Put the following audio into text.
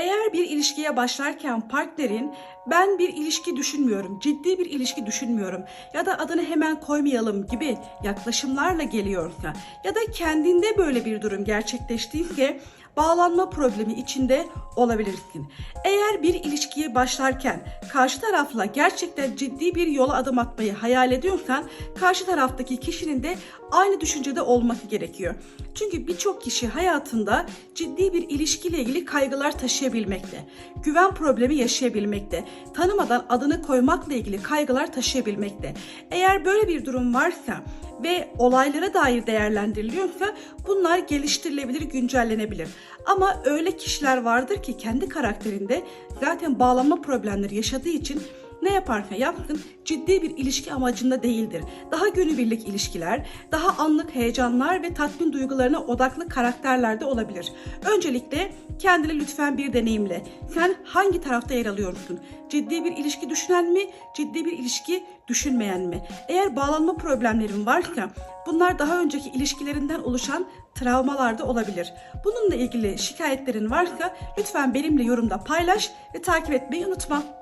Eğer bir ilişkiye başlarken partnerin ben bir ilişki düşünmüyorum, ciddi bir ilişki düşünmüyorum ya da adını hemen koymayalım gibi yaklaşımlarla geliyorsa ya da kendinde böyle bir durum gerçekleştiyse bağlanma problemi içinde olabilirsin. Eğer bir ilişkiye başlarken karşı tarafla gerçekten ciddi bir yola adım atmayı hayal ediyorsan karşı taraftaki kişinin de aynı düşüncede olması gerekiyor. Çünkü birçok kişi hayatında ciddi bir ilişkiyle ilgili kaygılar taşıyabilmekte. Güven problemi yaşayabilmekte. Tanımadan adını koymakla ilgili kaygılar taşıyabilmekte. Eğer böyle bir durum varsa ve olaylara dair değerlendiriliyorsa bunlar geliştirilebilir, güncellenebilir. Ama öyle kişiler vardır ki kendi karakterinde zaten bağlanma problemleri yaşadığı için ne yaparsa yapsın ciddi bir ilişki amacında değildir. Daha günübirlik ilişkiler, daha anlık heyecanlar ve tatmin duygularına odaklı karakterlerde olabilir. Öncelikle kendine lütfen bir deneyimle. Sen hangi tarafta yer alıyorsun? Ciddi bir ilişki düşünen mi, ciddi bir ilişki düşünmeyen mi? Eğer bağlanma problemlerin varsa bunlar daha önceki ilişkilerinden oluşan travmalarda olabilir. Bununla ilgili şikayetlerin varsa lütfen benimle yorumda paylaş ve takip etmeyi unutma.